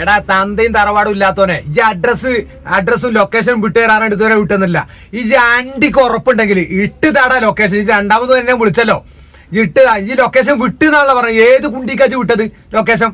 എടാ തന്തയും തറവാടും ഇല്ലാത്തോനെ ഈ അഡ്രസ് അഡ്രസ്സും ലൊക്കേഷൻ വിട്ട് തരാനായിട്ട് ഇതുവരെ വിട്ടുന്നില്ല ഈ അണ്ടിക്ക് ഉറപ്പുണ്ടെങ്കിൽ ഇട്ട് താടാ ലൊക്കേഷൻ ഈ രണ്ടാമത് തന്നെ വിളിച്ചല്ലോ. ഇട്ട് ഈ ലൊക്കേഷൻ വിട്ട് എന്നാണല്ലോ പറഞ്ഞത്. ഏത് കുണ്ടിക്കാച്ച് വിട്ടത്? ലൊക്കേഷൻ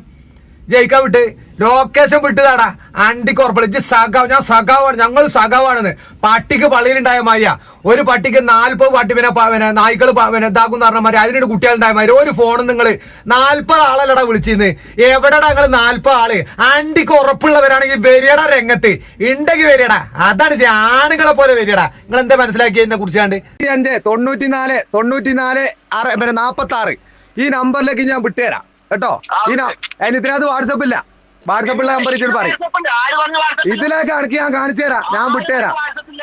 ജയിക്കാൻ വിട്ട്. ലൊക്കേഷൻ വിട്ടതാടാ. അണ്ടിക്ക് ഉറപ്പില്ല ഇജ്ജ് സഖാവ്. ഞാൻ സഖാവാണ്. ഞങ്ങൾ സഖാവാണെന്ന്. പട്ടിക്ക് പള്ളിയിലുണ്ടായ മാതിരിയ. ഒരു പട്ടിക്ക് നാല്പത് പട്ടി പിന്നെ പിന്നെ നായ്ക്കൾ പിന്നെ ഇതാക്കുന്ന പറഞ്ഞ മാതിരി അതിനൊരു കുട്ടികളുണ്ടായ മാതിരി. ഒരു ഫോണും നിങ്ങൾ നാല്പത് ആളല്ലടാ വിളിച്ചിരുന്ന്. എവിടെടാ നിങ്ങൾ നാല്പത് ആൾ? അണ്ടിക്ക് ഉറപ്പുള്ളവരാണെങ്കിൽ വരികടാ രംഗത്ത്. ഉണ്ടെങ്കിൽ വരികടാ അതാണ് ചെയ്യ. ആണുങ്ങളെ പോലെ വരികടാ നിങ്ങൾ എന്താ മനസ്സിലാക്കി എന്നെ കുറിച്ചാണ്ട്? അഞ്ച് തൊണ്ണൂറ്റിനാല് തൊണ്ണൂറ്റിനാല് ആറ് പിന്നെ നാപ്പത്തി ആറ് ഈ നമ്പറിലേക്ക് ഞാൻ വിട്ടുതരാം കേട്ടോ? ഈ അതിന് ഇതിനകത്ത് വാട്സപ്പ് ഇല്ല വാട്സപ്പുള്ള നമ്പർ ഇതിൽ പറയും. ഇതിലേക്ക് അണക്ക് ഞാൻ കാണിച്ചു തരാം. ഞാൻ വിട്ടുതരാം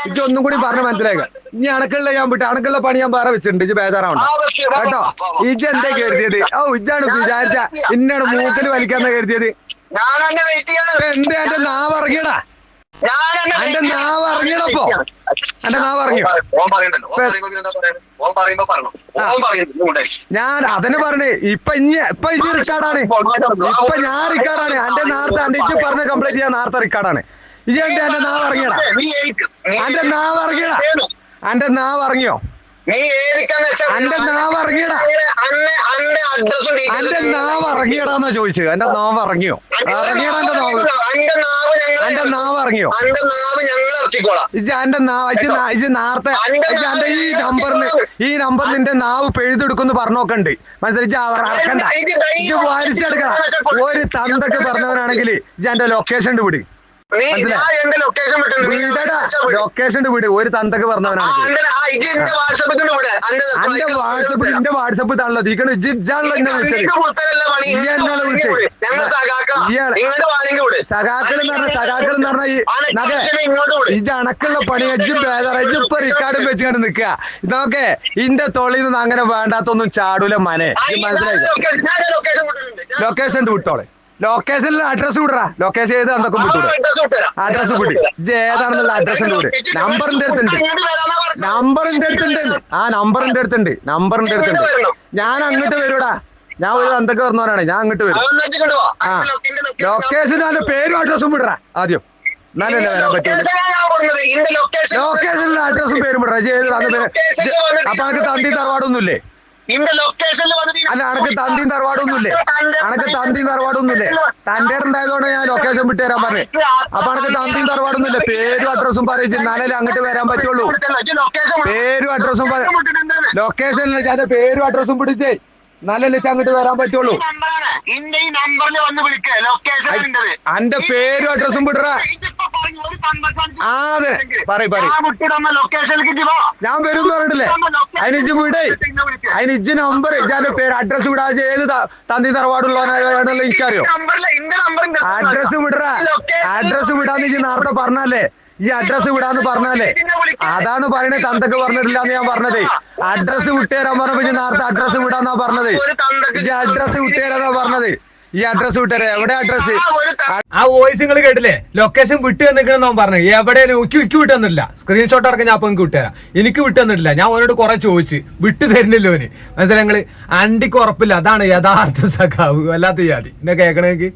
എനിക്ക് ഒന്നും കൂടി പറഞ്ഞു മനസ്സിലാക്കുക ഇനി അണക്കുള്ള ഞാൻ വിട്ട്. അണക്കുള്ള പണി ഞാൻ വേറെ വെച്ചിട്ടുണ്ട്. ഇജ് ബേജാറാവണ്ട. കേട്ടോ? ഇജ്ജ് എന്താ കരുതിയത്? ഓ ഇജ്ജാണ് വിചാരിച്ച ഇന്നാണ് മൂക്കിൽ വലിക്കാന്നാ കരുതിയത്. എന്താ എന്റെ നാവ് ഇറങ്ങിയടാ? ഇങ്ങോട്ടേ. ഞാൻ അതിന് പറഞ്ഞേ. ഇപ്പൊ ഇനി ഇപ്പൊ ഇനി റിക്കാർഡാണ് ഇപ്പൊ ഞാൻ റിക്കാർഡാണ് എന്റെ നേരത്തെ എന്റെ ഇജ്ജ് പറഞ്ഞ കംപ്ലീറ്റ് ചെയ്യാൻ നേരത്തെ റിക്കാർഡാണ് ഇജ്ജ് എന്റെ എന്റെ നാവ് ഇറങ്ങിയടാ എന്റെ നാ നീ ഇറങ്ങിയടാ എന്റെ നാവ് ഇറങ്ങിയോ നീ വെച്ചാ അന്റെ നാവ് ഇറങ്ങിയടാ എന്റെ നാവ് ഇറങ്ങിയടാന്നാ ചോദിച്ചത്. എന്റെ നാവ് ഇറങ്ങിയോ ഇറങ്ങിയടാ എന്റെ നാവ് എന്റെ നാവ് ഇറങ്ങിയോ? അന്റെ നാവ് ഞങ്ങൾ ഇറക്കിക്കോളാം. ഇജ്ജ് എന്റെ നാവ് ഇജ്ജ് നാ- ഇജ്ജ് നേരത്തെ ഇജ്ജ് എന്റെ ഈ നമ്പറിന് ഈ നമ്പർ നിന്റെ നാവ് പെഴുതെടുക്കുന്നു പറഞ്ഞോക്കണ്ട് മനസ്സിലായി? അവർ ഇറക്കണ്ട. ഇജ്ജ് വാരിച്ചെടുക്കണം ഒരു തന്തൊക്കെ പറഞ്ഞവനാണെങ്കിൽ ഇജ്ജ് എന്റെ ലൊക്കേഷൻ വിളിച്ചാ വിടും. ലൊക്കേഷൻ വിട്. ഒരു തന്തൊക്കെ പറഞ്ഞവനാണ് എന്റെ വാട്സപ്പ് എന്റെ വാട്സപ്പ് തള്ള തീക്കണ ഇജ്ജാണല്ലോ എന്നെ വിളിച്ചത്. സഖാക്കൾ പറഞ്ഞ സഖാക്കൾ എന്ന് പറഞ്ഞ ഈ നഗ ഇജ്ജ് അണക്കുള്ള പണി. ഇജ്ജ് ബേദറ. ഇപ്പൊ റിക്കാർഡും വെച്ചുകൊണ്ട് നിക്കുക ഇതൊക്കെ ഇന്റെ തൊളിയിൽ നിന്ന് അങ്ങനെ വേണ്ടാത്തൊന്നും ചാടൂല മനെ. മനസ്സിലായി ലൊക്കേഷൻ വിട്ടോളെ. ലൊക്കേഷനിൽ അഡ്രസ് വിടറാ. ലൊക്കേഷൻ ചെയ്ത് അന്നൊക്കെ അഡ്രസ് വിട് ഏതാണെന്നുള്ള അഡ്രസ്സിന്റെ വിട്. നമ്പറിന്റെ അടുത്തുണ്ട്. നമ്പറിന്റെ അടുത്തുണ്ട്. ആ നമ്പറിന്റെ അടുത്തുണ്ട്. നമ്പറിന്റെ അടുത്തുണ്ട്. ഞാൻ അങ്ങോട്ട് വരൂടാ. ഞാൻ ഒരു എന്തൊക്കെ പറഞ്ഞവരാണ് ഞാൻ അങ്ങോട്ട് വരും. ആ. ലൊക്കേഷനും അതിന്റെ പേരും അഡ്രസ്സും വിടറാ. ആദ്യം. എന്നാലല്ലേ വരാൻ പറ്റുള്ളൂ. ലൊക്കേഷനിലെ അഡ്രസ്സും പേരും വിടറാ. ജയ അപ്പൊ അനക്ക് തന്തി തറവാടൊന്നുമില്ലേ? ലൊക്കേഷനിൽ അല്ല അനക്ക് തന്തിയും തറവാടൊന്നുമില്ലേ? അനക്ക് തന്തിയും തറവാടൊന്നുമില്ലേ? തന്റെ ഉണ്ടായതുകൊണ്ട് ഞാൻ ലൊക്കേഷൻ വിട്ട് തരാൻ പറഞ്ഞു. അപ്പൊ അനക്ക് തന്തിയും തറവാടൊന്നുമില്ല? പേരും അഡ്രസ്സും പറയും എന്നാലേ അങ്ങോട്ട് വരാൻ പറ്റുള്ളൂ. പേരും അഡ്രസ്സും ലൊക്കേഷനിൽ ഞാൻ പേരും അഡ്രസ്സും പിടിച്ചേ. എന്നാലല്ലേ അങ്ങോട്ട് വരാൻ പറ്റുള്ളൂ. എന്റെ പേരും അഡ്രസ്സും വിടറാ അതെ. പറയും പറയും. ഞാൻ വരും എന്ന് പറഞ്ഞിട്ടില്ലേ? അതിന് ഇജ്ജ് വിടേ. വിളിക്കുക. നമ്പർ ഞാൻ പേര് അഡ്രസ് വിടാ. ഏത് തന്തി തറവാടുള്ളവനാണെന്ന് എനിക്കറിയോ? അഡ്രസ് വിടറാ. അഡ്രസ് വിടാന്ന് ഇജ്ജ് നേരത്തെ പറഞ്ഞല്ലേ ഈ അഡ്രസ് വിടാന്ന് പറഞ്ഞല്ലേ അതാണ് പറയണേ തന്തക്ക് പറഞ്ഞിട്ടില്ല എന്ന് ഞാൻ പറഞ്ഞത്. അഡ്രസ് വിട്ടുതരാൻ പറഞ്ഞപ്പോ ഇജ്ജ് നേരത്തെ അഡ്രസ് വിടാന്നാ പറഞ്ഞത്. ഇജ്ജ് അഡ്രസ് വിട്ടുതരാന്നാ പറഞ്ഞത്. ഈ അഡ്രസ് വിട്ടരെ എവിടെ അഡ്രസ് ആ വോയിസ് നിങ്ങൾ കേട്ടില്ലേ? ലൊക്കേഷൻ വിട്ടു തന്നിക്കണെന്ന് പറഞ്ഞു. എവിടെ എനിക്ക് എനിക്ക് വിട്ടു തന്നിട്ടില്ല സ്ക്രീൻഷോട്ട് അടക്കം ഞാൻ അപ്പൊ എനിക്ക് വിട്ടുതരാം എനിക്ക് വിട്ടു തന്നിട്ടില്ല ഞാൻ അവനോട് കുറെ ചോദിച്ച്. വിട്ടു തരുന്നില്ല ഓന്. മനസ്സിലായി ഞങ്ങൾ അണ്ടിക്ക് ഉറപ്പില്ല. അതാണ് യഥാർത്ഥ സഖാവ്. വല്ലാത്ത ജാതി. എന്നാ കേൾക്കണമെങ്കിൽ